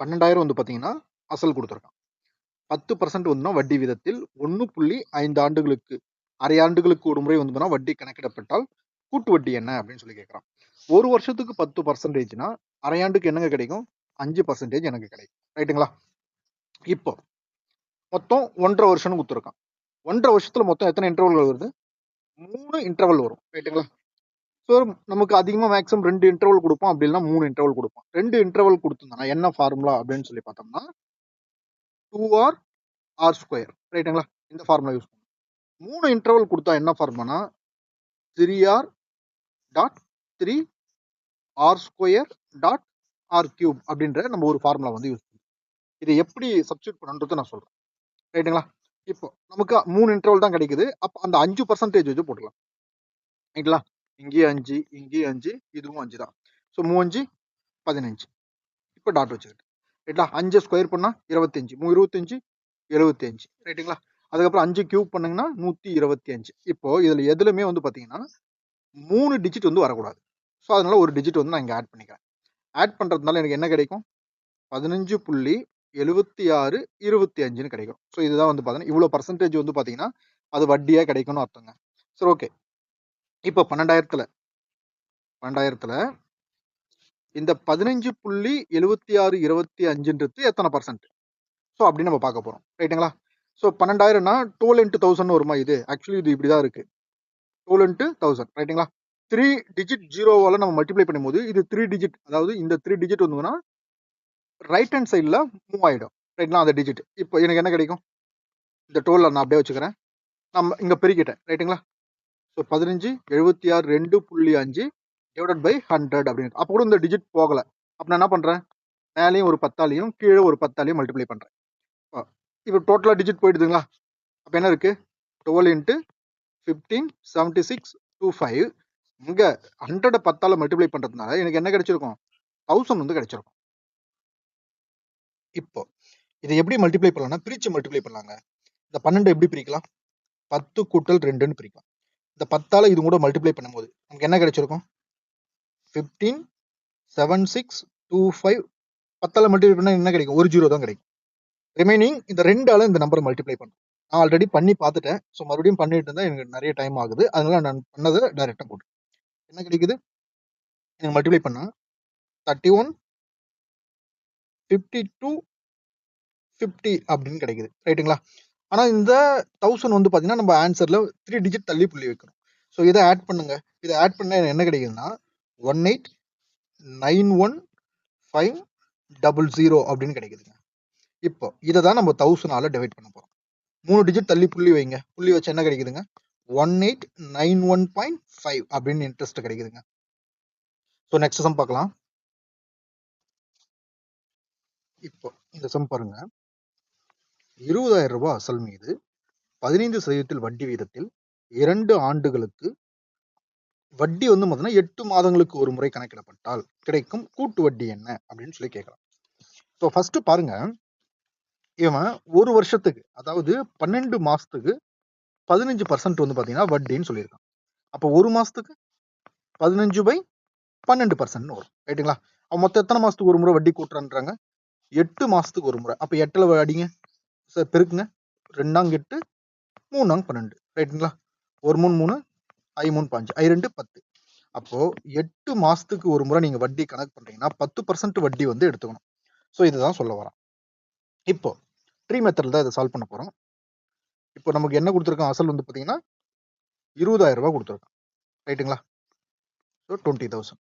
பன்னெண்டாயிரம் வந்து பார்த்தீங்கன்னா அசல் கொடுத்துருக்கான். பத்து பர்சன்ட் வந்துன்னா வட்டி விதத்தில் ஒன்று புள்ளி ஐந்து ஆண்டுகளுக்கு அரை ஆண்டுகளுக்கு ஒரு முறை வந்து வட்டி கணக்கிடப்பட்டால் கூட்டு வட்டி என்ன அப்படின்னு சொல்லி கேட்குறான் ஒரு வருஷத்துக்கு பத்து பர்சன்டேஜ்னா அரையாண்டுக்கு என்னங்க கிடைக்கும்? அஞ்சு பர்சன்டேஜ் எனக்கு கிடைக்கும். ரைட்டுங்களா இப்போ மொத்தம் ஒன்றரை வருஷம்னு கொடுத்துருக்கான். ஒன்றரை வருஷத்துல மொத்தம் எத்தனை இன்டர்வல் வருது? மூணு இன்டர்வல் வரும். ரைட்டுங்களா ஸோ நமக்கு அதிகமாக மேக்ஸிமம் ரெண்டு இன்டர்வல் கொடுப்போம். அப்படின்னா மூணு இன்டர்வல் கொடுப்போம். ரெண்டு இன்டர்வல் கொடுத்துருந்தோம்னா என்ன ஃபார்முலா அப்படின்னு சொல்லி பார்த்தோம்னா டூ ஆர் ஆர் ஸ்கொயர் ரைட்டுங்களா இந்த ஃபார்முலா யூஸ் பண்ணுவோம். மூணு இன்டர்வல் கொடுத்தா என்ன ஃபார்முலானா three R dot three R square dot R cube அப்படின்ற நம்ம ஒரு ஃபார்முலா வந்து யூஸ் பண்ணுவோம். இதை எப்படி சப்ஸ்டியூட் பண்ணுன்றது நான் சொல்கிறேன் ரைட்டுங்களா இப்போ நமக்கு மூணு இன்டர்வல் தான் கிடைக்குது. அப்போ அந்த அஞ்சு பர்சன்டேஜ் வச்சு போட்டுக்கலாம். ரைட்டுங்களா இங்கேயும் அஞ்சு இங்கேயும் அஞ்சு இதுவும் அஞ்சு தான் ஸோ மூவஞ்சு பதினஞ்சு. இப்போ டாட் வச்சுக்கிட்டு. ரைட்டா அஞ்சு ஸ்கொயர் பண்ணால் இருபத்தஞ்சு. மூ இருபத்தஞ்சு எழுபத்தி அஞ்சு ரைட்டுங்களா அதுக்கப்புறம் அஞ்சு கியூப் பண்ணுங்கன்னா நூற்றி இருபத்தி அஞ்சு இப்போது இதில் எதுலையுமே வந்து பார்த்தீங்கன்னா மூணு டிஜிட் வந்து வரக்கூடாது. ஸோ அதனால ஒரு டிஜிட் வந்து நான் இங்கே ஆட் பண்ணிக்கிறேன். ஆட் பண்ணுறதுனால எனக்கு என்ன கிடைக்கும்? பதினஞ்சு புள்ளி எழுபத்தி ஆறு இருபத்தி அஞ்சுன்னு கிடைக்கும். ஸோ இதுதான் வந்து பார்த்தீங்கன்னா இவ்வளோ பர்சன்டேஜ் வந்து பார்த்தீங்கன்னா அது வட்டியாக கிடைக்கும்னு அர்த்தங்க. சரி ஓகே இப்போ பன்னெண்டாயிரத்தில் பன்னெண்டாயிரத்தில் இந்த பதினஞ்சு புள்ளி எழுபத்தி ஆறு இருபத்தி அஞ்சுன்றது எத்தனை பர்சன்ட் ஸோ அப்படின்னு நம்ம பார்க்க போகிறோம் ரைட்டுங்களா ஸோ பன்னெண்டாயிரம்னா டுவெல் இன்ட்டு தௌசண்ட் வருமா இது? ஆக்சுவலி இது இப்படி தான் இருக்குது டுவெல் இன்ட்டு தௌசண்ட் ரைட்டுங்களா த்ரீ டிஜிட் ஜீரோவால் நம்ம மல்டிப்ளை பண்ணும்போது இது த்ரீ டிஜிட் அதாவது இந்த த்ரீ டிஜிட் வந்துன்னா ரைட் ஹேண்ட் சைடில் மூவ் ஆகிடும் ரைட்ங்களா அந்த டிஜிட் இப்போ எனக்கு என்ன கிடைக்கும்? இந்த டோலில் நான் அப்படியே வச்சுக்கிறேன். நம்ம இங்கே பெருக்கிட்டேன். ரைட்டுங்களா ஸோ பதினஞ்சு எழுபத்தி ஆறு ரெண்டு புள்ளி அஞ்சு டிவைடட் பை ஹண்ட்ரட் அப்படின்னு அப்போ கூட இந்த டிஜிட் போகலை. அப்போ நான் என்ன பண்ணுறேன் மேலேயும் ஒரு பத்தாலையும் கீழே ஒரு பத்தாலையும் மல்டிப்ளை பண்ணுறேன் இப்போ டோட்டலாக டிஜிட் போயிடுதுங்களா? அப்போ என்ன இருக்குது twelve into fifteen seventy six two five இங்கே ஹண்ட்ரடை பத்தால் மல்டிப்ளை பண்ணுறதுனால எனக்கு என்ன கிடைச்சிருக்கும்? தௌசண்ட் வந்து கிடைச்சிருக்கும். இப்போ இதை எப்படி மல்டிப்ளை பண்ணலாம்னா பிரித்து மல்டிப்ளை பண்ணலாங்க. இந்த பன்னெண்டு எப்படி பிரிக்கலாம்? பத்து கூட்டல் ரெண்டுன்னு பிரிக்கலாம். இந்த பத்தால் இது கூட மல்டிப்ளை பண்ணும்போது நமக்கு என்ன கிடைச்சிருக்கும்? Fifteen seven six two five பத்தால் multiply பண்ணால் என்ன கிடைக்கும்? ஒரு ஜீரோ தான் கிடைக்கும். ரிமைனிங் இந்த ரெண்டால இந்த நம்பரை மல்டிப்ளை பண்ணும் நான் ஆல்ரெடி பண்ணி பார்த்துட்டேன். ஸோ மறுபடியும் பண்ணிட்டு இருந்தால் எனக்கு நிறைய டைம் ஆகுது. அதனால நான் பண்ணதை டைரெக்டாக போட்டு. என்ன கிடைக்குது? எனக்கு மல்டிப்ளை பண்ணால் thirty one fifty two fifty அப்படின்னு கிடைக்குது. ரைட்டுங்களா ஆனால் இந்த தௌசண்ட் வந்து பார்த்தீங்கன்னா நம்ம ஆன்சரில் த்ரீ டிஜிட் தள்ளி புள்ளி வைக்கணும். ஸோ இதை ஆட் பண்ணுங்க. இதை ஆட் பண்ண என்ன கிடைக்குதுன்னா one eight nine one five double zero அப்படின்னு கிடைக்குதுங்க. இப்போ இதை தான் நம்ம தௌசண்டால் டிவைட் பண்ண போகிறோம் மூணு டிஜிட் தள்ளி புள்ளி வைங்க. புள்ளி வச்சு என்ன கிடைக்குதுங்க? One eight nine one point five அப்படின்னு இன்ட்ரெஸ்ட் கிடைக்குதுங்க. ஸோ நெக்ஸ்ட் சம் பார்க்கலாம். இப்போ இந்த சம் பாருங்க. இருபதாயிரம் ரூபாய் அசல் மீது பதினைந்து சதவீதத்தில் வட்டி வீதத்தில் இரண்டு ஆண்டுகளுக்கு வட்டி வந்து பார்த்தீங்கன்னா எட்டு மாதங்களுக்கு ஒரு முறை கணக்கிடப்பட்டால் கிடைக்கும் கூட்டு வட்டி என்ன அப்படின்னு சொல்லி கேட்கலாம். ஸோ ஃபர்ஸ்ட் பாருங்க. இவன் ஒரு வருஷத்துக்கு அதாவது பன்னெண்டு மாசத்துக்கு பதினஞ்சு பர்சன்ட் வந்து பார்த்தீங்கன்னா வட்டின்னு சொல்லியிருக்கான். அப்போ ஒரு மாசத்துக்கு பதினஞ்சு பை பன்னெண்டு பர்சன்ட்னு வரும். ரைட்டுங்களா அவன் மொத்தம் எத்தனை மாசத்துக்கு ஒரு முறை வட்டி கூட்டுறான்றாங்க? எட்டு மாசத்துக்கு ஒரு முறை. அப்போ எட்டில் அடிங்க. சார் பெருக்குங்க ரெண்டாங்க எட்டு மூணாங்க பன்னெண்டு. ரைட்டுங்களா ஒரு மூணு மூணு ஐ மூணு பாஞ்சு. ஐ ரெண்டு பத்து. அப்போ எட்டு மாசத்துக்கு ஒரு முறை நீங்க வட்டி கணக்கு பண்றீங்கன்னா பத்து பர்சன்ட் வட்டி வந்து எடுத்துக்கணும். ஸோ இதுதான் சொல்ல வரோம் இப்போ ட்ரீ மெத்தடில் தான் இதை சால்வ் பண்ண போறோம். இப்போ நமக்கு என்ன கொடுத்துருக்கோம் அசல் வந்து பார்த்தீங்கன்னா இருபதாயிரம் ரூபாய் கொடுத்துருக்கோம் ரைட்டுங்களா ஸோ டுவெண்ட்டி தௌசண்ட்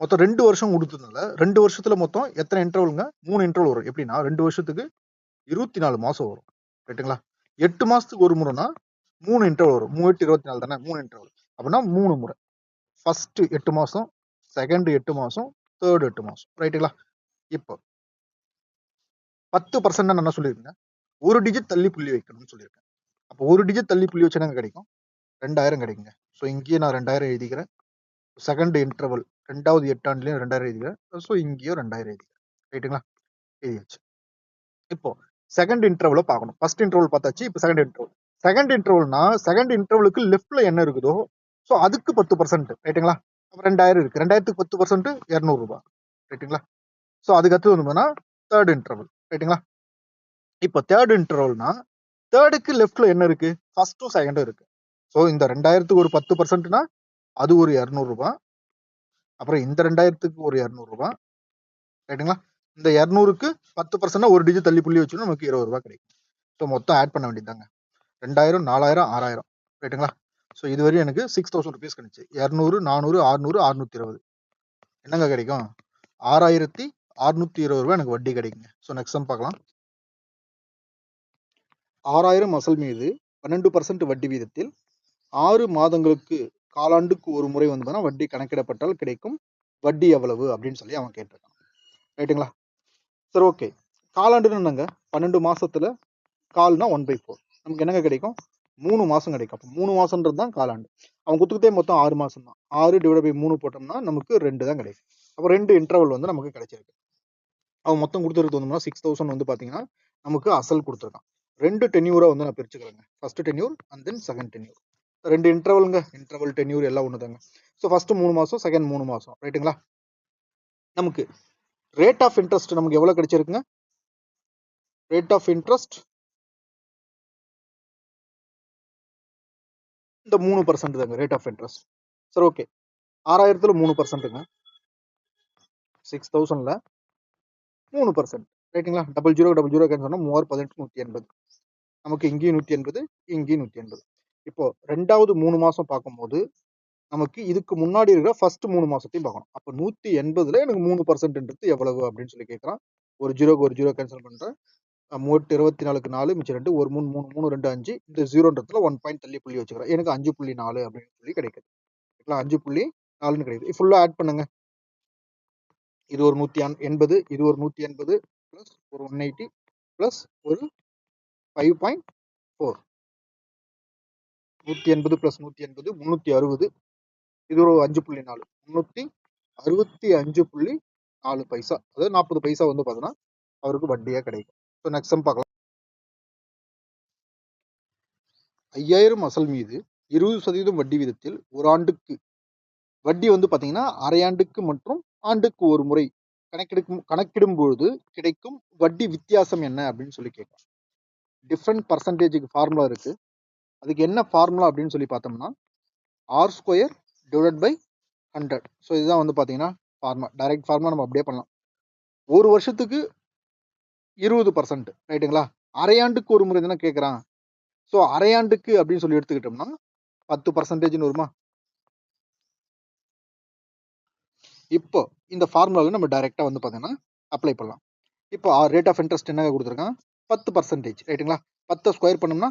மொத்தம் ரெண்டு வருஷம் கொடுத்ததுனால ரெண்டு வருஷத்துல மொத்தம் எத்தனை இன்டர்வலுங்க மூணு இன்டர்வல் வரும். எப்படின்னா ரெண்டு வருஷத்துக்கு இருபத்தி நாலு மாசம் வரும். ரைட்டுங்களா எட்டு மாசத்துக்கு ஒரு முறைனா மூணு இன்டர்வல் வரும். மூணு எட்டு இருபத்தி நாலு தானே? மூணு இன்டர்வல் அப்படின்னா மூணு முறை. ஃபர்ஸ்ட் எட்டு மாசம் செகண்ட் எட்டு மாசம் தேர்ட் எட்டு மாசம். ரைட்டுங்களா இப்போ பத்து பர்சன்ட் நான் என்ன சொல்லியிருக்கேன் ஒரு டிஜிட் தள்ளி புள்ளி வைக்கணும்னு சொல்லியிருக்கேன். அப்போ ஒரு டிஜிட் தள்ளி புள்ளி வச்சா கிடைக்கும்? ரெண்டாயிரம் கிடைக்குங்க. ஸோ இங்கேயே நான் ரெண்டாயிரம் எழுதிக்கிறேன். செகண்ட் இன்டர்வல் ரெண்டாவது எட்டாண்டுலேயும் ரெண்டாயிரம் எழுதிக்கிறேன். ஸோ இங்கேயும் ரெண்டாயிரம் எழுதிக்கிறேன். ரைட்டுங்களா எழுதியாச்சு. இப்போ செகண்ட் இன்டர்வலை பார்க்கணும். ஃபர்ஸ்ட் இன்டர்வல் பார்த்தாச்சு இப்போ செகண்ட் இன்டர்வல் செகண்ட் இன்டர்வல்னா செகண்ட் இன்டர்வலுக்கு லெஃப்ட்ல என்ன இருக்குதோ ஸோ அதுக்கு பத்து பர்சன்ட் ரைட்டுங்களா ரெண்டாயிரம் இருக்கு. ரெண்டாயிரத்துக்கு பத்து பர்சன்ட் இரநூறுபா ரைட்டுங்களா ஸோ அதுக்கு அடுத்து வந்தோம்னா தேர்ட் இன்டர்வல் ரைட்டுங்களா இப்போ தேர்ட் இன்டர்வல்னா தேர்டுக்கு லெஃப்ட்ல என்ன இருக்கு? ஃபர்ஸ்ட்டும் செகண்டும் இருக்கு. ஸோ இந்த ரெண்டாயிரத்துக்கு ஒரு பத்து பர்சன்ட்னா அது ஒரு இரநூறுபா அப்புறம் இந்த ரெண்டாயிரத்துக்கு ஒரு இரநூறுபா ரைட்டுங்களா இந்த இரநூறுக்கு பத்து பர்சன்ட்னா ஒரு டிஜிட் தள்ளி புள்ளி வச்சோம்னா நமக்கு இருபது ரூபா கிடைக்கும். ஸோ மொத்தம் ஆட் பண்ண வேண்டியதாங்க ரெண்டாயிரம் நாலாயிரம் ஆறாயிரம். ரைட்டுங்களா ஸோ இது வரையும் எனக்கு சிக்ஸ் தௌசண்ட் ருபீஸ் கிடைச்சி. இரநூறு நானூறு ஆறுநூறு அறுநூத்தி இருபது. என்னங்க கிடைக்கும்? ஆறாயிரத்தி அறுநூத்தி இருபது ரூபாய் எனக்கு வட்டி கிடைக்குங்க. ஸோ நெக்ஸ்ட் சம் பார்க்கலாம். ஆறாயிரம் அசல் மீது பன்னெண்டு பர்சன்ட் வட்டி வீதத்தில் ஆறு மாதங்களுக்கு காலாண்டுக்கு ஒரு முறை வந்து வட்டி கணக்கிடப்பட்டால் கிடைக்கும்? வட்டி எவ்வளவு? அப்படின்னு சொல்லி அவன் கேட்டிருக்கான். ரைட்டுங்களா சரி ஓகே காலாண்டுன்னு என்னங்க? பன்னெண்டு மாசத்துல கால்னா ஒன் பை ஃபோர் நமக்கு என்னங்க கிடைக்கும்? மூணு மாசம் கிடைக்கும். அப்போ மூணு மாசம்ன்றது தான் காலாண்டு. அவன் குத்துக்கிட்டே மொத்தம் ஆறு மாசம் தான் ஆறு டிவைட் பை மூணு போட்டோம்னா நமக்கு ரெண்டு தான் கிடைக்கும். அப்போ ரெண்டு இன்டர்வல் வந்து நமக்கு கிடைச்சிருக்கு. அவன் மொத்தம் கொடுத்துருக்கு வந்தோம்னா சிக்ஸ் தௌசண்ட் வந்து பார்த்தீங்கன்னா நமக்கு அசல் கொடுத்துருக்கான். ரெண்டு டென்யூரா வந்து நான் பிரிச்சுக்கிறேங்க. First tenure and then second tenure ரெண்டு இன்டர்வலுங்க இன்டர்வல் டென்யூர் எல்லாம் ஒன்று தாங்க ஸோ ஃபர்ஸ்ட் மூணு மாசம் செகண்ட் மூணு மாசம். ரைட்டுங்களா நமக்கு ரேட் ஆஃப் இன்ட்ரெஸ்ட் நமக்கு எவ்வளோ கிடைச்சிருக்குங்க? ரேட் ஆஃப் இன்ட்ரெஸ்ட் இந்த மூணு பர்சன்ட் தாங்க ரேட் ஆஃப் இன்ட்ரெஸ்ட் சரி ஓகே ஆறாயிரத்துல மூணு பர்சன்ட்டுங்க சிக்ஸ் தௌசண்ட்ல மூணு பர்சன்ட் ரைட்டுங்களா டபுள் ஜீரோ டபுள் ஜீரோ சொன்னால் மூவாயிரம் பதினெட்டு நூற்றி எண்பது. நமக்கு இங்கேயும் நூற்றி எண்பது இங்கேயும் நூற்றி எண்பது. இப்போ ரெண்டாவது மூணு மாதம் பார்க்கும்போது நமக்கு இதுக்கு முன்னாடி இருக்கிற ஃபர்ஸ்ட் மூணு மாசத்தையும் பார்க்கணும். அப்போ நூற்றி எண்பதுல எனக்கு மூணு பர்சன்ட்ன்றது எவ்வளவு அப்படின்னு சொல்லி கேட்குறான் ஒரு ஜீரோக்கு ஒரு ஜீரோ கேன்சல் பண்ணுறேன் மூட்டு இருபத்தி நாலுக்கு நாலு மிச்சம் ரெண்டு ஒரு மூணு மூணு மூணு ரெண்டு அஞ்சு இந்த ஜீரோன்றதுல ஒன் பாயிண்ட் தள்ளி புள்ளி வச்சுக்கிறேன். எனக்கு அஞ்சு புள்ளி நாலு அப்படின்னு சொல்லி கிடைக்குது. ஓகேங்களா அஞ்சு புள்ளி நாலுன்னு கிடைக்குது. ஃபுல்லாக ஆட் பண்ணுங்க. இது ஒரு நூற்றி எண்பது இது ஒரு நூற்றி எண்பது ப்ளஸ் ஒரு ஒன் எயிட்டி ப்ளஸ் ஒரு ஃபைவ் பாயிண்ட் ஃபோர் நூற்றி எண்பது ப்ளஸ் நூற்றி எண்பது முந்நூற்றி அறுபது இது ஒரு அஞ்சு புள்ளி நாலு. முந்நூற்றி அறுபத்தி அஞ்சு புள்ளி நாலு பைசா. அதாவது நாற்பது பைசா வந்து பார்த்தீங்கன்னா அவருக்கு வட்டியாக கிடைக்கும். ஸோ நெக்ஸ்ட் சம் பார்க்கலாம். ஐயாயிரம் அசல் மீது இருபது சதவீதம் வட்டி விதத்தில் ஒரு ஆண்டுக்கு வட்டி வந்து பார்த்தீங்கன்னா அரையாண்டுக்கு மற்றும் ஆண்டுக்கு ஒரு முறை கணக்கெடுக்கும் கணக்கிடும் பொழுது கிடைக்கும் வட்டி வித்தியாசம் என்ன அப்படின்னு சொல்லி கேட்கும் டிஃப்ரெண்ட் பர்சன்டேஜுக்கு ஃபார்முலா இருக்கு. அதுக்கு என்ன ஃபார்முலா அப்படின்னு சொல்லி பார்த்தோம்னா R square divide by hundred so இதுதான் வந்து பார்த்தீங்கன்னா ஃபார்மா டைரக்ட் ஃபார்மா நம்ம அப்படியே பண்ணலாம். ஒரு வருஷத்துக்கு இருபது பர்சன்ட் ரைட்டுங்களா அரையாண்டுக்கு ஒரு முறை தானே கேட்குறான் ஸோ அரையாண்டுக்கு அப்படின்னு சொல்லி எடுத்துக்கிட்டோம்னா பத்து பர்சன்டேஜ்னு வருமா? இப்போ இந்த ஃபார்முலாவில் நம்ம டைரெக்டாக வந்து பார்த்தீங்கன்னா அப்ளை பண்ணலாம். இப்போ ரேட் ஆஃப் இன்ட்ரெஸ்ட் என்ன கொடுத்துருக்கான்? பத்து பர்சன்டேஜ் ரைட்டுங்களா பத்தை ஸ்கொயர் பண்ணோம்னா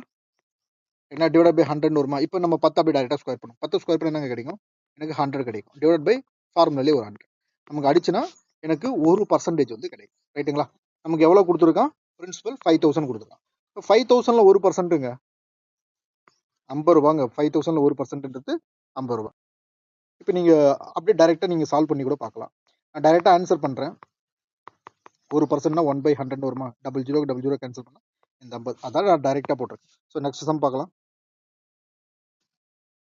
என்ன டிவைட் பை ஹண்ட்ரட் வருமா? இப்போ நம்ம பத்து அப்படி டேரெக்டாக ஸ்கொயர் பண்ணும். பத்து ஸ்கொயர் பண்ண என்னங்க கிடைக்கும்? எனக்கு ஹண்ட்ரட் கிடைக்கும். டிவைட் பை ஃபார்முலாலே ஒரு ஹண்ட்ரட் நமக்கு அடிச்சுன்னா எனக்கு ஒரு பர்சன்டேஜ் வந்து கிடைக்கும். ரைட்டுங்களா நமக்கு எவ்வளோ கொடுத்துருக்கான்? பிரின்சிபல் ஃபைவ் தௌசண்ட் கொடுத்துருக்கான். இப்போ ஃபைவ் தௌசண்டில் ஒரு பர்சன்ட்டுங்க ஐம்பது ரூபாங்க. ஃபைவ் தௌசண்டில் ஒரு பர்சன்ட்ன்றது ஐம்பது ரூபா. இப்போ நீங்கள் அப்படியே டைரெக்டாக நீங்கள் சால்வ் பண்ணி கூட பார்க்கலாம். நான் டைரெக்டாக ஆன்சர் பண்ணுறேன் ஒரு பர்சன்ட்னா ஒன் பை ஹண்ட்ரட் வருமா? Double zero double zero cancel பண்ணால் இந்த ஐம்பது அதான் நான் டைரெக்டாக போட்டிருக்கேன் ஸோ நெக்ஸ்ட் சம் பார்க்கலாம்.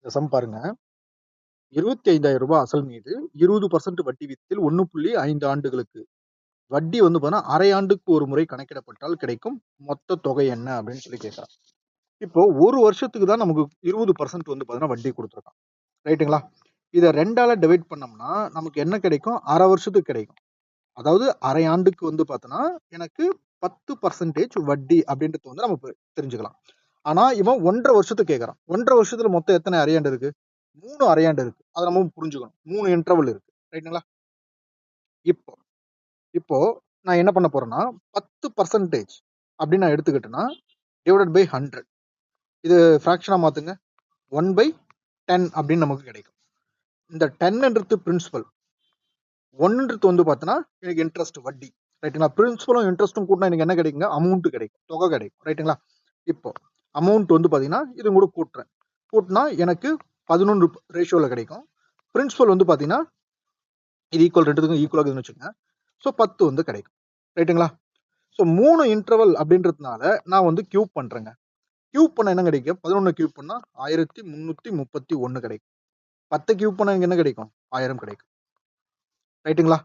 இந்த சம் பாருங்க. இருபத்தி ஐந்தாயிரம் ரூபாய் அசல் மீது இருபது பர்சன்ட் வட்டி விதத்தில் ஒன்று புள்ளி ஐந்து ஆண்டுகளுக்கு. வட்டி வந்து பார்த்தீங்கன்னா அரை ஆண்டுக்கு ஒரு முறை கணக்கிடப்பட்டால் கிடைக்கும். மொத்த தொகை என்ன அப்படின்னு சொல்லி கேட்குறான். இப்போ ஒரு வருஷத்துக்கு தான் நமக்கு இருபது பர்சன்ட் வந்து பார்த்தீங்கன்னா வட்டி கொடுத்துருக்கான். ரைட்டுங்களா? இதை ரெண்டால டிவைட் பண்ணோம்னா நமக்கு என்ன கிடைக்கும்? அரை வருஷத்துக்கு கிடைக்கும். அதாவது அரை ஆண்டுக்கு வந்து பார்த்தோன்னா எனக்கு பத்து பர்சன்டேஜ் வட்டி அப்படின்றது வந்து நம்ம தெரிஞ்சுக்கலாம். ஆனா இவன் ஒன்றரை வருஷத்துக்கு கேட்கறான் ஒன்றரை வருஷத்துல மொத்தம் எத்தனை அரையாண்டு இருக்கு? மூணு அரையாண்டு இருக்கு. அதை நம்ம புரிஞ்சுக்கணும். மூணு இன்டர்வல் இருக்கு. ரைட்டுங்களா? இப்போ இப்போ நான் என்ன பண்ண போறேன்னா பத்து பர்சன்டேஜ் அப்படின்னு நான் எடுத்துக்கிட்டேன்னா டிவைடட் பை ஹண்ட்ரட் இது ஃப்ராக்ஷனாக மாற்றுங்க ஒன் பை டென் அப்படின்னு நமக்கு கிடைக்கும். இந்த டென்ன்றது பிரின்சிபல் ஒன்றுன்றது வந்து பார்த்தோன்னா எனக்கு இன்ட்ரெஸ்ட் வட்டி. ரைட்டுங்களா? பிரின்சிபலும் இன்ட்ரெஸ்ட்டும் கூட்டினா எனக்கு என்ன கிடைக்குங்க? அமௌண்ட் கிடைக்கும். தொகை கிடைக்கும். ரைட்டுங்களா? இப்போ அமௌண்ட் வந்து பார்த்தீங்கன்னா இது கூட கூட்டுறேன். கூட்டினா எனக்கு பதினொன்று ரேஷியோவில் கிடைக்கும். பிரின்சிபல் வந்து பார்த்தீங்கன்னா இது ஈக்குவல் ரெண்டுத்துக்கும் ஈக்குவலாக இருக்குதுன்னு வச்சுக்கோங்க. ஸோ பத்து வந்து கிடைக்கும். ரைட்டுங்களா? ஸோ மூணு இன்டர்வல் அப்படின்றதுனால நான் வந்து கியூப் பண்ணுறேங்க கியூப் பண்ண என்ன கிடைக்கும்? பதினொன்று கியூப் பண்ணால் ஆயிரத்தி முந்நூற்றி முப்பத்தி ஒன்று கிடைக்கும். பத்து கியூப் பண்ண என்ன கிடைக்கும்? ஆயிரம் கிடைக்கும். ரைட்டுங்களா?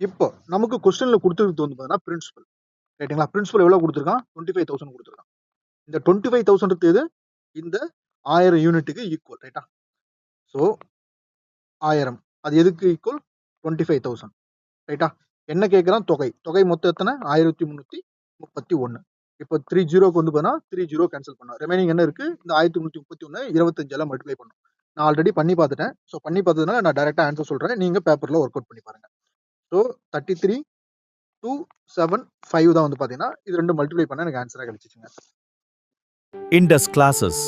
இப்போ நமக்கு கொஸ்டின்ல கொடுத்துருக்கு வந்து பார்த்தீங்கன்னா பிரின்சிபல் ரைட்டுங்களா பிரின்சிபல் எவ்வளோ கொடுத்துருக்கான்? டுவெண்ட்டி ஃபைவ் தௌசண்ட் கொடுத்துருக்கான். இந்த டுவெண்ட்டி ஃபைவ் தௌசண்ட் எது? இந்த ஆயிரம் யூனிட்டுக்கு ஈக்குவல் ரைட்டா ஸோ ஆயிரம். அது எதுக்கு ஈக்குவல் டுவெண்ட்டி ஃபைவ் தௌசண்ட் ரைட்டா என்ன கேட்குறான் தொகை. தொகை மொத்தம் எத்தனை? ஆயிரத்தி முந்நூற்றி முப்பத்தி ஒன்று இப்போ த்ரீ ஜீரோக்கு வந்து போனால் த்ரீ ஜீரோ கேன்சல் பண்ணோம். ரிமைனிங் என்ன இருக்குது இந்த ஆயிரத்தி முந்நூற்றி முப்பத்தி ஒன்று இருபத்தஞ்சால மல்டிப்ளை பண்ணும். நான் ஆல்ரெடி பண்ணி பார்த்துட்டேன். ஸோ பண்ணி பார்த்ததுனால நான் டேரெக்டாக ஆன்சர் சொல்கிறேன் நீங்கள் பேப்பரில் ஒர்க் அவுட் பண்ணி பாருங்கள் so thirty three two seven five தான் வந்து பார்த்தீங்கன்னா இது ரெண்டு மல்டிப்ளை பண்ண எனக்கு ஆன்சராக கிடைச்சிச்சுங்க. Indies classes